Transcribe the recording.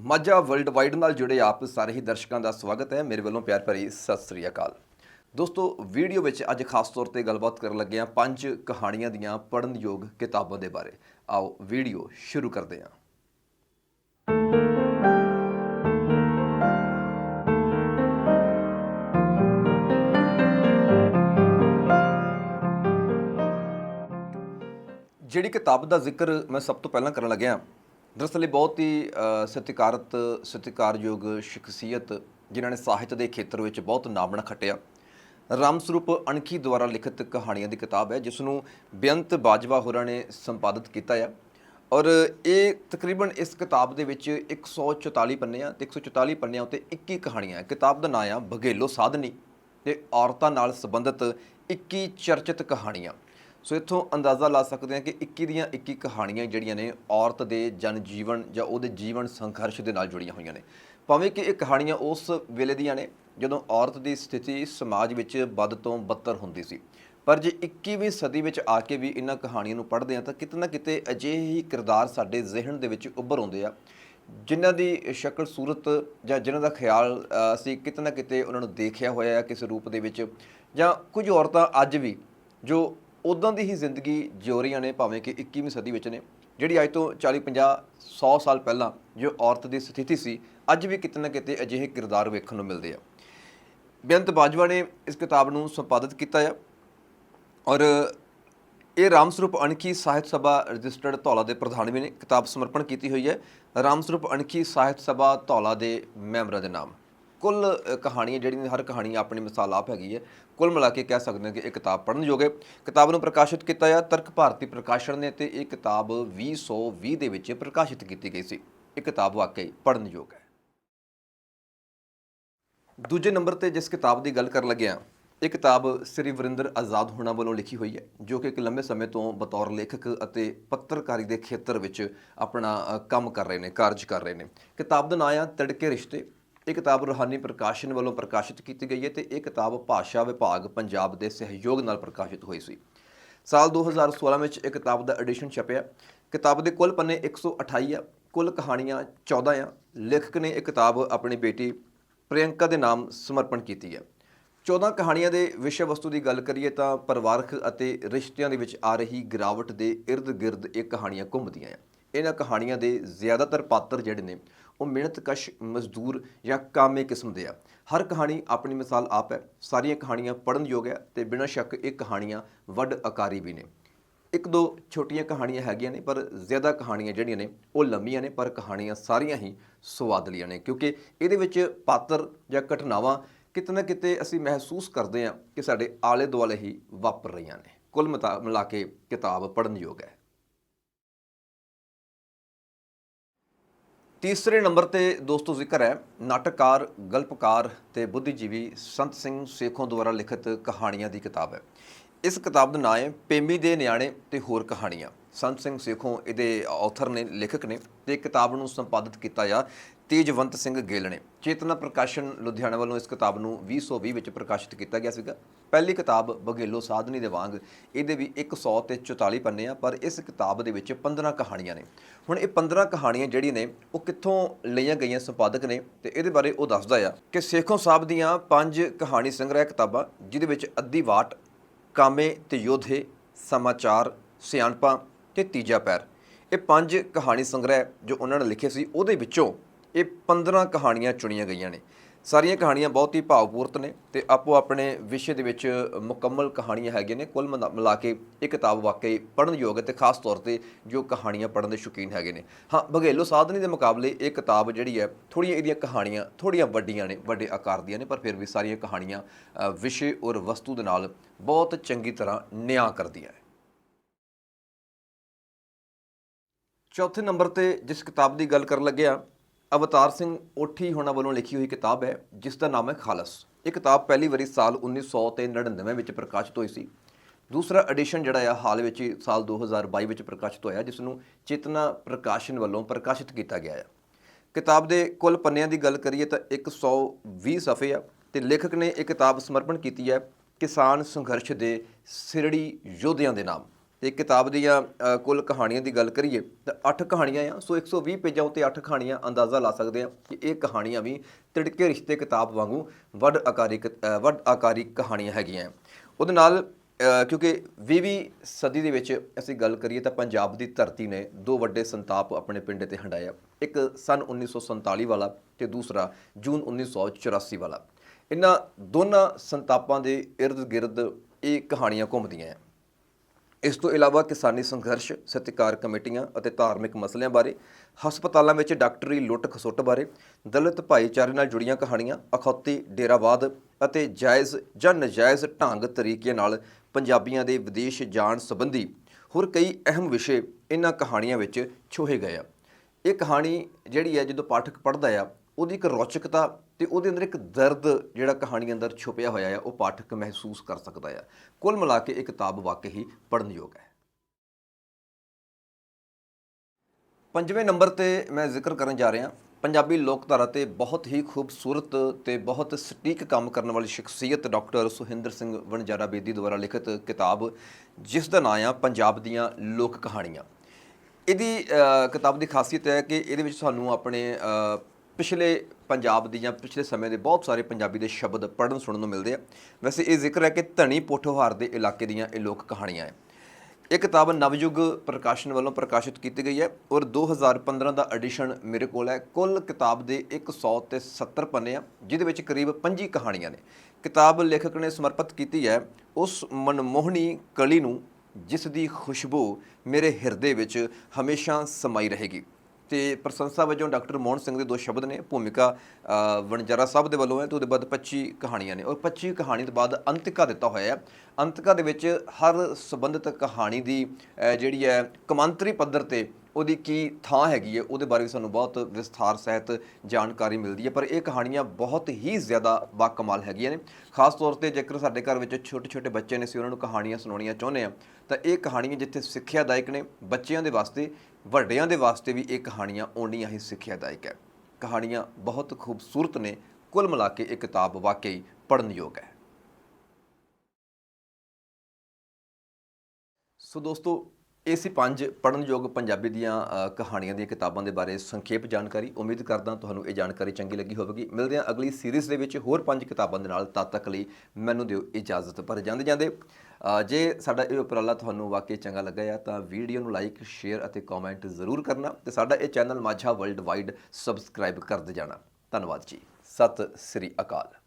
Majha world wide ਨਾਲ ਜੁੜੇ ਆਪ ਸਾਰੇ ਹੀ ਦਰਸ਼ਕਾਂ ਦਾ ਸਵਾਗਤ ਹੈ। ਮੇਰੇ ਵੱਲੋਂ ਪਿਆਰ ਭਰੀ ਸਤਿ ਸ੍ਰੀ ਅਕਾਲ। ਦੋਸਤੋ, ਵੀਡੀਓ ਵਿੱਚ ਅੱਜ ਖਾਸ ਤੌਰ ਤੇ ਗੱਲਬਾਤ ਕਰਨ ਲੱਗੇ ਹਾਂ ਪੰਜ ਕਹਾਣੀਆਂ ਦੀਆਂ ਪੜ੍ਹਨ ਕਿਤਾਬਾਂ ਦੇ ਬਾਰੇ। ਆਓ, ਵੀਡੀਓ ਸ਼ੁਰੂ ਕਰਦੇ ਹਾਂ। ਜਿਹੜੀ ਕਿਤਾਬ ਦਾ ਜ਼ਿਕਰ ਮੈਂ ਸਭ ਤੋਂ ਪਹਿਲਾਂ ਕਰਨ ਲੱਗਿਆ ਦਰਅਸਲ ਇਹ ਬਹੁਤ ਹੀ ਸਤਿਕਾਰਤ, ਸਤਿਕਾਰਯੋਗ ਸ਼ਖਸੀਅਤ, ਜਿਨ੍ਹਾਂ ਨੇ ਸਾਹਿਤ ਦੇ ਖੇਤਰ ਵਿੱਚ ਬਹੁਤ ਨਾਮਣਾ ਖੱਟਿਆ। ਰਾਮ ਸਰੂਪ ਅਣਖੀ ਦੁਆਰਾ ਲਿਖਿਤ ਕਹਾਣੀਆਂ ਦੀ ਕਿਤਾਬ ਹੈ, ਜਿਸ ਨੂੰ ਬੇਅੰਤ ਬਾਜਵਾ ਹੋਰਾਂ ਨੇ ਸੰਪਾਦਿਤ ਕੀਤਾ ਹੈ ਔਰ ਇਹ ਤਕਰੀਬਨ ਇਸ ਕਿਤਾਬ ਦੇ ਵਿੱਚ 144 ਪੰਨੇ ਆ ਤੇ 144 ਪੰਨਿਆਂ ਉੱਤੇ 21 ਕਹਾਣੀਆਂ ਹੈ। ਕਿਤਾਬ ਦਾ ਨਾਮ ਆ ਬਘੇਲੋ ਸਾਧਨੀ ਤੇ ਔਰਤਾਂ ਨਾਲ ਸੰਬੰਧਿਤ 21 ਚਰਚਿਤ ਕਹਾਣੀਆਂ। ਸੋ ਇੱਥੋਂ ਅੰਦਾਜ਼ਾ ਲਾ ਸਕਦੇ ਹਾਂ ਕਿ 21 ਦੀਆਂ 21 ਕਹਾਣੀਆਂ ਜਿਹੜੀਆਂ ਨੇ ਔਰਤ ਦੇ ਜਨ ਜੀਵਨ ਜਾਂ ਉਹਦੇ ਜੀਵਨ ਸੰਘਰਸ਼ ਦੇ ਨਾਲ ਜੁੜੀਆਂ ਹੋਈਆਂ ਨੇ। ਭਾਵੇਂ ਕਿ ਇਹ ਕਹਾਣੀਆਂ ਉਸ ਵੇਲੇ ਦੀਆਂ ਨੇ ਜਦੋਂ ਔਰਤ ਦੀ ਸਥਿਤੀ ਸਮਾਜ ਵਿੱਚ ਵੱਧ ਤੋਂ ਬੱਤਰ ਹੁੰਦੀ ਸੀ। ਪਰ ਜੇ 21ਵੀਂ ਸਦੀ ਵਿੱਚ ਆ ਕੇ ਵੀ ਇਹਨਾਂ ਕਹਾਣੀਆਂ ਨੂੰ ਪੜ੍ਹਦੇ ਹਾਂ ਤਾਂ ਕਿਤੇ ਨਾ ਕਿਤੇ ਅਜਿਹੇ ਹੀ ਕਿਰਦਾਰ ਸਾਡੇ ਜ਼ਿਹਨ ਦੇ ਵਿੱਚ ਉੱਭਰ ਆਉਂਦੇ ਆ, ਜਿਨ੍ਹਾਂ ਦੀ ਸ਼ਕਲ, ਸੂਰਤ ਜਾਂ ਜਿਨ੍ਹਾਂ ਦਾ ਖਿਆਲ ਅਸੀਂ ਕਿਤੇ ਨਾ ਕਿਤੇ ਉਹਨਾਂ ਨੂੰ ਦੇਖਿਆ ਹੋਇਆ ਹੈ, ਕਿਸੇ ਰੂਪ ਦੇ ਵਿੱਚ। ਜਾਂ ਕੁਝ ਔਰਤਾਂ ਅੱਜ ਵੀ ਜੋ ਉਦਾਂ ਦੀ ਹੀ ਜ਼ਿੰਦਗੀ ਜਿਉ ਰਹੀਆਂ ਨੇ ਭਾਵੇਂ ਕਿ 21ਵੀਂ ਸਦੀ ਵਿੱਚ ਨੇ, ਜਿਹੜੀ ਅੱਜ ਤੋਂ 40 50 100 ਸਾਲ ਪਹਿਲਾਂ ਜੋ ਔਰਤ ਦੀ ਸਥਿਤੀ ਸੀ, ਅੱਜ ਵੀ ਕਿਤੇ ਨਾ ਕਿਤੇ ਅਜਿਹੇ ਕਿਰਦਾਰ ਵੇਖਣ ਨੂੰ ਮਿਲਦੇ ਆ। ਬੇਅੰਤ ਬਾਜਵਾ ਨੇ ਇਸ ਕਿਤਾਬ ਨੂੰ ਸੰਪਾਦਿਤ ਕੀਤਾ ਆ ਔਰ ਇਹ ਰਾਮ ਸਰੂਪ ਅਣਖੀ ਸਾਹਿਤ ਸਭਾ ਰਜਿਸਟਰਡ ਧੌਲਾ ਦੇ ਪ੍ਰਧਾਨ ਵੀ ਨੇ, ਕਿਤਾਬ ਸਮਰਪਣ ਕੀਤੀ ਹੋਈ ਹੈ। ਰਾਮ ਸਰੂਪ ਅਣਖੀ ਸਾਹਿਤ ਸਭਾ ਧੌਲਾ ਦੇ ਮੈਂਬਰਾਂ ਦੇ ਨਾਮ। ਕੁੱਲ ਅ, ਕਹਾਣੀਆਂ ਜਿਹੜੀਆਂ ਹਰ ਕਹਾਣੀ ਆਪਣੀ ਮਿਸਾਲ ਆਪ ਹੈਗੀ ਹੈ। ਕੁੱਲ ਮਿਲਾ ਕੇ ਕਹਿ ਸਕਦੇ ਹਾਂ ਕਿ ਇਹ ਕਿਤਾਬ ਪੜ੍ਹਨ ਯੋਗ ਹੈ। ਕਿਤਾਬ ਨੂੰ ਪ੍ਰਕਾਸ਼ਿਤ ਕੀਤਾ ਹੈ ਤਰਕ ਭਾਰਤੀ ਪ੍ਰਕਾਸ਼ਣ ਨੇ ਤੇ ਇਹ ਕਿਤਾਬ 2020 ਦੇ ਵਿੱਚ ਪ੍ਰਕਾਸ਼ਿਤ ਕੀਤੀ ਗਈ ਸੀ। ਇਹ ਕਿਤਾਬ ਵਾਕਈ ਪੜ੍ਹਨ ਯੋਗ ਹੈ। ਦੂਜੇ ਨੰਬਰ ਤੇ ਜਿਸ ਕਿਤਾਬ ਦੀ ਗੱਲ ਕਰਨ ਲੱਗਿਆ ਇਹ ਕਿਤਾਬ ਸ੍ਰੀ ਵਰਿੰਦਰ ਆਜ਼ਾਦ ਹੋਣਾ ਵੱਲੋਂ ਲਿਖੀ ਹੋਈ ਹੈ ਜੋ ਕਿ ਇੱਕ ਲੰਬੇ ਸਮੇਂ ਤੋਂ ਬਤੌਰ ਲੇਖਕ ਅਤੇ ਪੱਤਰਕਾਰੀ ਦੇ ਖੇਤਰ ਵਿੱਚ ਆਪਣਾ ਕੰਮ ਕਰ ਰਹੇ ਨੇ ਕਾਰਜ ਕਰ ਰਹੇ ਨੇ। ਕਿਤਾਬ ਦਾ ਨਾਮ ਆ ਤੜਕੇ ਰਿਸ਼ਤੇ। ਇਹ ਕਿਤਾਬ ਰੂਹਾਨੀ ਪ੍ਰਕਾਸ਼ਨ ਵੱਲੋਂ ਪ੍ਰਕਾਸ਼ਿਤ ਕੀਤੀ ਗਈ ਹੈ ਤੇ ਇਹ ਕਿਤਾਬ ਭਾਸ਼ਾ ਵਿਭਾਗ ਪੰਜਾਬ ਦੇ ਸਹਿਯੋਗ ਨਾਲ ਪ੍ਰਕਾਸ਼ਿਤ ਹੋਈ ਸੀ। ਸਾਲ 2016 ਵਿੱਚ ਇਹ ਕਿਤਾਬ ਦਾ ਐਡੀਸ਼ਨ ਛਪਿਆ। ਕਿਤਾਬ ਦੇ ਕੁੱਲ ਪੰਨੇ 128 ਆ, ਕੁੱਲ ਕਹਾਣੀਆਂ 14 ਆ। ਲੇਖਕ ਨੇ ਇਹ ਕਿਤਾਬ ਆਪਣੀ ਬੇਟੀ ਪ੍ਰਿਯੰਕਾ ਦੇ ਨਾਮ ਸਮਰਪਣ ਕੀਤੀ ਹੈ। 14 ਕਹਾਣੀਆਂ ਦੇ ਵਿਸ਼ੇ ਵਸਤੂ ਦੀ ਗੱਲ ਕਰੀਏ ਤਾਂ ਪਰਿਵਾਰਕ ਅਤੇ ਰਿਸ਼ਤਿਆਂ ਦੇ ਵਿੱਚ ਆ ਰਹੀ ਗਿਰਾਵਟ ਦੇ ਇਰਦ-ਗਿਰਦ ਇਹ ਕਹਾਣੀਆਂ ਘੁੰਮਦੀਆਂ ਆ। ਇਹਨਾਂ ਕਹਾਣੀਆਂ ਦੇ ਜ਼ਿਆਦਾਤਰ ਪਾਤਰ ਜਿਹੜੇ ਨੇ ਉਹ ਮਿਹਨਤਕਸ਼ ਮਜ਼ਦੂਰ ਜਾਂ ਕਾਮੇ ਕਿਸਮ ਦੇ ਆ। ਹਰ ਕਹਾਣੀ ਆਪਣੀ ਮਿਸਾਲ ਆਪ ਹੈ। ਸਾਰੀਆਂ ਕਹਾਣੀਆਂ ਪੜਨ ਯੋਗ ਹੈ ਤੇ ਬਿਨਾਂ ਸ਼ੱਕ ਇਹ ਕਹਾਣੀਆਂ ਵੱਡ ਆਕਾਰੀ ਵੀ ਨੇ। ਇੱਕ ਦੋ ਛੋਟੀਆਂ ਕਹਾਣੀਆਂ ਹੈਗੀਆਂ ਨੇ, ਪਰ ਜ਼ਿਆਦਾ ਕਹਾਣੀਆਂ ਜਿਹੜੀਆਂ ਨੇ, ਉਹ ਲੰਮੀਆਂ ਨੇ, ਪਰ ਕਹਾਣੀਆਂ ਸਾਰੀਆਂ ਹੀ ਸਵਾਦਲੀਆਂ ਨੇ। ਕਿਉਂਕਿ ਇਹਦੇ ਵਿੱਚ ਪਾਤਰ ਜਾਂ ਘਟਨਾਵਾਂ ਕਿਤੇ ਨਾ ਕਿਤੇ ਅਸੀਂ ਮਹਿਸੂਸ ਕਰਦੇ ਹਾਂ ਕਿ ਸਾਡੇ ਆਲੇ ਦੁਆਲੇ ਹੀ ਵਾਪਰ ਰਹੀਆਂ ਨੇ। ਕੁੱਲ ਮਿਤਾ, ਮਿਲਾ ਕੇ ਕਿਤਾਬ ਪੜਨ ਯੋਗ ਹੈ। ਤੀਸਰੇ ਨੰਬਰ ਤੇ ਦੋਸਤੋ ਜ਼ਿਕਰ ਹੈ, ਨਾਟਕਕਾਰ, ਗਲਪਕਾਰ ਤੇ ਬੁੱਧੀਜੀਵੀ ਸੰਤ ਸਿੰਘ ਸੇਖੋਂ ਦੁਆਰਾ ਲਿਖਿਤ ਕਹਾਣੀਆਂ ਦੀ ਕਿਤਾਬ ਹੈ। ਇਸ ਕਿਤਾਬ ਦਾ ਨਾਮ ਹੈ, ਪੇਮੀ ਦੇ ਨਿਆਣੇ ਤੇ ਹੋਰ ਕਹਾਣੀਆਂ। ਸੰਤ ਸਿੰਘ ਸੇਖੋਂ ਇਹਦੇ ਆਥਰ ਨੇ, ਲੇਖਕ ਨੇ ਤੇ ਕਿਤਾਬ ਨੂੰ ਸੰਪਾਦਿਤ ਕੀਤਾ ਆ। ਤੇਜਵੰਤ ਸਿੰਘ ਗਿੱਲ ਨੇ ਚੇਤਨਾ ਪ੍ਰਕਾਸ਼ਨ ਲੁਧਿਆਣਾ ਵੱਲੋਂ ਇਸ ਕਿਤਾਬ ਨੂੰ 2020 ਵਿੱਚ ਪ੍ਰਕਾਸ਼ਿਤ ਕੀਤਾ ਗਿਆ ਸੀਗਾ। ਪਹਿਲੀ ਕਿਤਾਬ ਬਗੇਲੋ ਸਾਧਨੀ ਦੇ ਵਾਂਗ, ਇਹਦੇ ਵੀ 100 ਤੇ 44 ਪੰਨੇ ਆ, ਪਰ ਇਸ ਕਿਤਾਬ ਦੇ ਵਿੱਚ 15 ਕਹਾਣੀਆਂ ਨੇ। ਹੁਣ ਇਹ 15 ਕਹਾਣੀਆਂ ਜਿਹੜੀ ਨੇ, ਉਹ ਕਿੱਥੋਂ ਲਈਆਂ ਗਈਆਂ ਸੰਪਾਦਕ ਨੇ ਤੇ ਇਹਦੇ ਬਾਰੇ ਉਹ ਦੱਸਦਾ ਆ ਕਿ ਸੇਖੋਂ ਸਾਹਿਬ ਦੀਆਂ ਪੰਜ ਕਹਾਣੀ ਸੰਗ੍ਰਹਿ ਕਿਤਾਬਾਂ, ਜਿਹਦੇ ਵਿੱਚ ਅੱਧੀ ਵਾਟ, ਕਾਮੇ ਤੇ ਯੋਧੇ, ਸਮਾਚਾਰ, ਸਿਆਣਪਾਂ ਤੇ ਤੀਜਾ ਪੈਰ। ਇਹ ਪੰਜ ਕਹਾਣੀ ਸੰਗ੍ਰਹਿ ਜੋ ਉਹਨਾਂ ਨੇ ਲਿਖੇ ਸੀ, ਉਹਦੇ ਵਿੱਚੋਂ ਇਹ 15 ਕਹਾਣੀਆਂ ਚੁਣੀਆਂ ਗਈਆਂ ਨੇ। ਸਾਰੀਆਂ ਕਹਾਣੀਆਂ ਬਹੁਤ ਹੀ ਭਾਵਪੂਰਤ ਨੇ ਤੇ ਆਪੋ ਆਪਣੇ ਵਿਸ਼ੇ ਦੇ ਵਿੱਚ ਮੁਕੰਮਲ ਕਹਾਣੀਆਂ ਹੈਗੀਆਂ ਨੇ। ਕੁੱਲ ਮਿਲਾ ਮਿਲਾ ਕੇ ਇਹ ਕਿਤਾਬ ਵਾਕਈ ਪੜ੍ਹਨ ਯੋਗ ਹੈ ਤੇ ਖਾਸ ਤੌਰ ਤੇ ਜੋ ਕਹਾਣੀਆਂ ਪੜ੍ਹਨ ਦੇ ਸ਼ੌਕੀਨ ਹੈਗੇ ਨੇ। ਹਾਂ, ਬਘੇਲੋ ਸਾਧਨੀ ਦੇ ਮੁਕਾਬਲੇ ਇਹ ਕਿਤਾਬ ਜਿਹੜੀ ਹੈ ਥੋੜੀਆਂ ਇਹਦੀਆਂ ਕਹਾਣੀਆਂ ਥੋੜੀਆਂ ਵੱਡੀਆਂ ਨੇ, ਵੱਡੇ ਆਕਾਰ ਦੀਆਂ ਨੇ, ਪਰ ਫਿਰ ਵੀ ਸਾਰੀਆਂ ਕਹਾਣੀਆਂ ਵਿਸ਼ੇ ਔਰ ਵਸਤੂ ਦੇ ਨਾਲ ਬਹੁਤ ਚੰਗੀ ਤਰ੍ਹਾਂ ਨਿਆਂ ਕਰਦੀਆਂ ਚੌਥੇ ਨੰਬਰ ਤੇ ਜਿਸ ਕਿਤਾਬ ਦੀ ਗੱਲ ਕਰਨ ਲੱਗਿਆ ਅਵਤਾਰ ਸਿੰਘ ਓਠੀ ਹੋਣਾ ਵੱਲੋਂ ਲਿਖੀ ਹੋਈ ਕਿਤਾਬ ਹੈ, ਜਿਸ ਦਾ ਨਾਮ ਹੈ ਖਾਲਸ। ਇਹ ਕਿਤਾਬ ਪਹਿਲੀ ਵਾਰੀ ਸਾਲ 1999 ਵਿੱਚ ਪ੍ਰਕਾਸ਼ਿਤ ਹੋਈ ਸੀ। ਦੂਸਰਾ ਐਡੀਸ਼ਨ ਜਿਹੜਾ ਆ, ਹਾਲ ਵਿੱਚ ਹੀ ਸਾਲ 2022 ਵਿੱਚ ਪ੍ਰਕਾਸ਼ਿਤ ਹੋਇਆ, ਜਿਸ ਨੂੰ ਚੇਤਨਾ ਪ੍ਰਕਾਸ਼ਨ ਵੱਲੋਂ ਪ੍ਰਕਾਸ਼ਿਤ ਕੀਤਾ ਗਿਆ ਹੈ ਕਿਤਾਬ ਦੇ ਕੁੱਲ ਪੰਨਿਆਂ ਦੀ ਗੱਲ ਕਰੀਏ ਤਾਂ 120 ਸਫ਼ੇ ਆ ਤੇ ਲੇਖਕ ਨੇ ਇਹ ਕਿਤਾਬ ਸਮਰਪਣ ਕੀਤੀ ਹੈ ਕਿਸਾਨ ਸੰਘਰਸ਼ ਦੇ ਸਿਰੜੀ ਯੋਧਿਆਂ ਦੇ ਨਾਮ। ਤੇ ਕਿਤਾਬ ਦੀਆਂ ਕੁੱਲ ਕਹਾਣੀਆਂ ਦੀ ਗੱਲ ਕਰੀਏ ਤਾਂ 8 ਕਹਾਣੀਆਂ ਆ ਸੋ 120 ਪੇਜਾਂ ਉੱਤੇ 8 ਕਹਾਣੀਆਂ ਅੰਦਾਜ਼ਾ ਲਾ ਸਕਦੇ ਆ ਕਿ ਇਹ ਕਹਾਣੀਆਂ ਵੀ ਤਿੜਕੇ ਰਿਸ਼ਤੇ ਕਿਤਾਬ ਵਾਂਗੂ ਵੱਡ ਆਕਾਰੀ ਕ- ਵੱਡ ਆਕਾਰੀ ਕਹਾਣੀਆਂ ਹੈਗੀਆਂ ਉਹਦੇ ਨਾਲ ਅ, ਕਿਉਂਕਿ 20ਵੀਂ ਸਦੀ ਦੇ ਵਿੱਚ ਅਸੀਂ ਗੱਲ ਕਰੀਏ ਤਾਂ ਪੰਜਾਬ ਦੀ ਧਰਤੀ ਨੇ ਦੋ ਵੱਡੇ ਸੰਤਾਪ ਆਪਣੇ ਪਿੰਡੇ ਤੇ ਹੰਡਾਇਆ ਇੱਕ ਸਨ 1947 ਵਾਲਾ ਤੇ ਦੂਸਰਾ ਜੂਨ 1984 ਵਾਲਾ। ਇਹਨਾਂ ਦੋਨਾਂ ਸੰਤਾਪਾਂ ਦੇ ਇਰਦ-ਗਿਰਦ ਇਹ ਕਹਾਣੀਆਂ ਘੁੰਮਦੀਆਂ ਆ। ਇਸ ਤੋਂ ਇਲਾਵਾ ਕਿਸਾਨੀ ਸੰਘਰਸ਼, ਸਤਿਕਾਰ ਕਮੇਟੀਆਂ ਅਤੇ ਧਾਰਮਿਕ ਮਸਲਿਆਂ ਬਾਰੇ, ਹਸਪਤਾਲਾਂ ਵਿੱਚ ਡਾਕਟਰੀ ਲੁੱਟ ਖਸੁੱਟ ਬਾਰੇ, ਦਲਿਤ ਭਾਈਚਾਰੇ ਨਾਲ ਜੁੜੀਆਂ ਕਹਾਣੀਆਂ, ਅਖੌਤੀ ਡੇਰਾਵਾਦ ਅਤੇ ਜਾਇਜ਼ ਜਾਂ ਨਜਾਇਜ਼ ਢੰਗ ਤਰੀਕੇ ਨਾਲ ਪੰਜਾਬੀਆਂ ਦੇ ਵਿਦੇਸ਼ ਜਾਣ ਸੰਬੰਧੀ ਹੋਰ ਕਈ ਅਹਿਮ ਵਿਸ਼ੇ ਇਹਨਾਂ ਕਹਾਣੀਆਂ ਵਿੱਚ ਛੋਹੇ ਗਏ ਆ। ਇਹ ਕਹਾਣੀ ਜਿਹੜੀ ਹੈ ਜਦੋਂ ਪਾਠਕ ਪੜ੍ਹਦਾ ਆ, ਉਹਦੀ ਇੱਕ ਰੌਚਕਤਾ ਤੇ ਉਹਦੇ ਅੰਦਰ ਇੱਕ ਦਰਦ ਜਿਹੜਾ ਕਹਾਣੀ ਅੰਦਰ ਛੁਪਿਆ ਹੋਇਆ ਆ, ਉਹ ਪਾਠਕ ਮਹਿਸੂਸ ਕਰ ਸਕਦਾ ਆ। ਕੁੱਲ ਮਿਲਾ ਕੇ ਇਹ ਕਿਤਾਬ ਵਾਕਈ ਹੀ ਪੜ੍ਹਨਯੋਗ ਹੈ। ਪੰਜਵੇਂ ਨੰਬਰ ਤੇ ਮੈਂ ਜ਼ਿਕਰ ਕਰਨ ਜਾ ਰਿਹਾ, ਪੰਜਾਬੀ ਲੋਕਧਾਰਾ ਤੇ ਬਹੁਤ ਹੀ ਖੂਬਸੂਰਤ ਤੇ ਬਹੁਤ ਸਟੀਕ ਕੰਮ ਕਰਨ ਵਾਲੀ ਸ਼ਖਸੀਅਤ ਡਾਕਟਰ ਸੁਹਿੰਦਰ ਸਿੰਘ ਵਣਜਾਰਾ ਬੇਦੀ ਦੁਆਰਾ ਲਿਖਿਤ ਕਿਤਾਬ, ਜਿਸ ਦਾ ਨਾਮ ਆ ਪੰਜਾਬ ਦੀਆਂ ਲੋਕ ਕਹਾਣੀਆਂ। ਇਹਦੀ ਕਿਤਾਬ ਦੀ ਖਾਸੀਅਤ ਹੈ ਕਿ ਇਹਦੇ ਵਿੱਚ ਸਾਨੂੰ ਆਪਣੇ ਪਿਛਲੇ ਪੰਜਾਬ ਦੀ ਜਾਂ ਪਿਛਲੇ ਸਮੇਂ ਦੇ ਬਹੁਤ ਸਾਰੇ ਪੰਜਾਬੀ ਦੇ ਸ਼ਬਦ ਪੜ੍ਹਨ ਸੁਣਨ ਨੂੰ ਮਿਲਦੇ ਆ। ਵੈਸੇ ਇਹ ਜ਼ਿਕਰ ਹੈ ਕਿ ਧਣੀ ਪੋਠੋਹਾਰ ਦੇ ਇਲਾਕੇ ਦੀਆਂ ਇਹ ਲੋਕ ਕਹਾਣੀਆਂ ਹੈ। ਇਹ ਕਿਤਾਬ ਨਵਯੁਗ ਪ੍ਰਕਾਸ਼ਨ ਵੱਲੋਂ ਪ੍ਰਕਾਸ਼ਿਤ ਕੀਤੀ ਗਈ ਹੈ ਔਰ 2015 ਦਾ ਐਡੀਸ਼ਨ ਮੇਰੇ ਕੋਲ ਹੈ। ਕੁੱਲ ਕਿਤਾਬ ਦੇ 100 ਤੇ 70 ਪੰਨੇ ਆ, ਜਿਹਦੇ ਵਿੱਚ ਕਰੀਬ 25 ਕਹਾਣੀਆਂ ਨੇ। ਕਿਤਾਬ ਲੇਖਕ ਨੇ ਸਮਰਪਿਤ ਕੀਤੀ ਹੈ ਉਸ ਮਨਮੋਹਣੀ ਕਲੀ ਨੂੰ, ਜਿਸ ਦੀ ਖੁਸ਼ਬੂ ਮੇਰੇ ਹਿਰਦੇ ਵਿੱਚ ਹਮੇਸ਼ਾ ਸਮਾਈ ਰਹੇਗੀ। ਤੇ ਪ੍ਰਸ਼ੰਸਾ ਵਜੋਂ ਡਾਕਟਰ ਮੋਹਨ ਸਿੰਘ ਦੇ ਦੋ ਸ਼ਬਦ ਨੇ, ਭੂਮਿਕਾ ਵਣਜਾਰਾ ਸਾਹਿਬ ਦੇ ਵੱਲੋਂ ਹੈ ਤੇ ਉਹਦੇ ਬਾਅਦ 25 ਕਹਾਣੀਆਂ ਨੇ। ਔਰ 25 ਕਹਾਣੀ ਤੋਂ ਬਾਅਦ ਅੰਤਿਕਾ ਦਿੱਤਾ ਹੋਇਆ ਹੈ। ਅੰਤਿਕਾ ਦੇ ਵਿੱਚ ਹਰ ਸੰਬੰਧਿਤ ਕਹਾਣੀ ਦੀ ਜਿਹੜੀ ਹੈ ਕਮਾਂਤਰੀ ਪੱਧਰ ਤੇ ਉਹਦੀ ਕੀ ਥਾਂ ਹੈਗੀ ਹੈ, ਉਹਦੇ ਬਾਰੇ ਵੀ ਸਾਨੂੰ ਬਹੁਤ ਵਿਸਥਾਰ ਸਹਿਤ ਜਾਣਕਾਰੀ ਮਿਲਦੀ ਹੈ, ਪਰ ਇਹ ਕਹਾਣੀਆਂ ਬਹੁਤ ਹੀ ਜ਼ਿਆਦਾ ਬਾਕਮਾਲ ਹੈਗੀਆਂ ਨੇ। ਖਾਸ ਤੌਰ ਤੇ ਜੇਕਰ ਸਾਡੇ ਘਰ ਵਿੱਚ ਛੋਟੇ ਛੋਟੇ ਬੱਚੇ ਨੇ ਸੀ ਉਹਨਾਂ ਨੂੰ ਕਹਾਣੀਆਂ ਸੁਣਾਉਣੀਆਂ ਚਾਹੁੰਦੇ ਆ ਤਾਂ ਇਹ ਕਹਾਣੀਆਂ ਜਿੱਥੇ ਸਿੱਖਿਆਦਾਇਕ ਨੇ, ਬੱਚਿਆਂ ਦੇ ਵਾਸਤੇ, ਵੱਡਿਆਂ ਦੇ ਵਾਸਤੇ ਵੀ ਇਹ ਕਹਾਣੀਆਂ ਓਨੀਆਂ ਹੀ ਸਿੱਖਿਆਦਾਇਕ ਹੈ। ਕਹਾਣੀਆਂ ਬਹੁਤ ਖੂਬਸੂਰਤ ਨੇ, ਕੁੱਲ ਮਿਲਾ ਕੇ ਇਹ ਕਿਤਾਬ ਵਾਕਈ ਪੜ੍ਹਨਯੋਗ ਹੈ। ਸੋ ਦੋਸਤੋ ਇਹ ਸੀ ਪੰਜ ਪੜ੍ਹਨਯੋਗ ਪੰਜਾਬੀ ਦੀਆਂ ਅ, ਕਹਾਣੀਆਂ ਦੀਆਂ ਕਿਤਾਬਾਂ ਦੇ ਬਾਰੇ ਸੰਖੇਪ ਜਾਣਕਾਰੀ। ਉਮੀਦ ਕਰਦਾ ਤੁਹਾਨੂੰ ਇਹ ਜਾਣਕਾਰੀ ਚੰਗੀ ਲੱਗੀ ਹੋਵੇਗੀ। ਮਿਲਦੇ ਹਾਂ ਅਗਲੀ ਸੀਰੀਜ਼ ਦੇ ਵਿੱਚ ਹੋਰ ਪੰਜ ਕਿਤਾਬਾਂ ਦੇ ਨਾਲ। ਤਦ ਤੱਕ ਲਈ ਮੈਨੂੰ ਦਿਓ ਇਜਾਜ਼ਤ। ਪਰ ਜਾਂਦੇ ਜਾਂਦੇ ਅ, ਜੇ ਸਾਡਾ ਇਹ ਉਪਰਾਲਾ ਤੁਹਾਨੂੰ ਵਾਕਈ ਚੰਗਾ ਲੱਗਾ ਆ ਤਾਂ ਵੀਡੀਓ ਨੂੰ ਲਾਈਕ ਸ਼ੇਅਰ ਅਤੇ ਕਮੈਂਟ ਜ਼ਰੂਰ ਕਰਨਾ ਤੇ ਸਾਡਾ ਇਹ channel Majha world wide subscribe ਕਰਦੇ ਜਾਣਾ। ਧੰਨਵਾਦ ਜੀ। ਸਤਿ ਸ੍ਰੀ ਅਕਾਲ।